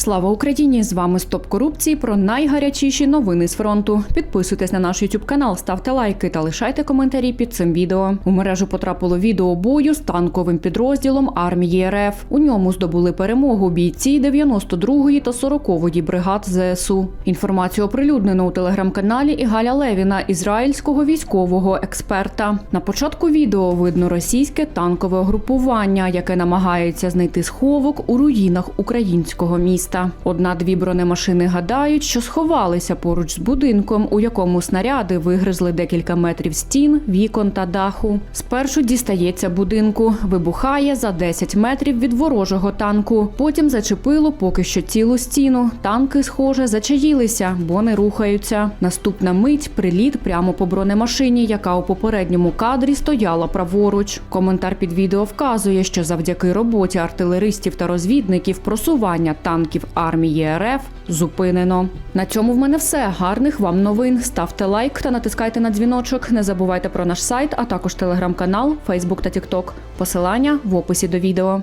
Слава Україні! З вами Стоп корупції про найгарячіші новини з фронту. Підписуйтесь на наш YouTube канал, ставте лайки та лишайте коментарі під цим відео. У мережу потрапило відео бою з танковим підрозділом армії РФ. У ньому здобули перемогу бійці 92-ї та 40-ї бригад ЗСУ. Інформацію оприлюднено у телеграм-каналі Ігаля Левіна, ізраїльського військового експерта. На початку відео видно російське танкове угрупування, яке намагається знайти сховок у руїнах українського міста. Одна-дві бронемашини гадають, що сховалися поруч з будинком, у якому снаряди вигризли декілька метрів стін, вікон та даху. Спершу дістається будинку, вибухає за 10 метрів від ворожого танку. Потім зачепило поки що цілу стіну. Танки, схоже, зачаїлися, бо не рухаються. Наступна мить приліт прямо по бронемашині, яка у попередньому кадрі стояла праворуч. Коментар під відео вказує, що завдяки роботі артилеристів та розвідників просування танків армії РФ зупинено. На цьому в мене все. Гарних вам новин. Ставте лайк та натискайте на дзвіночок. Не забувайте про наш сайт, а також телеграм-канал, Фейсбук та Тікток. Посилання в описі до відео.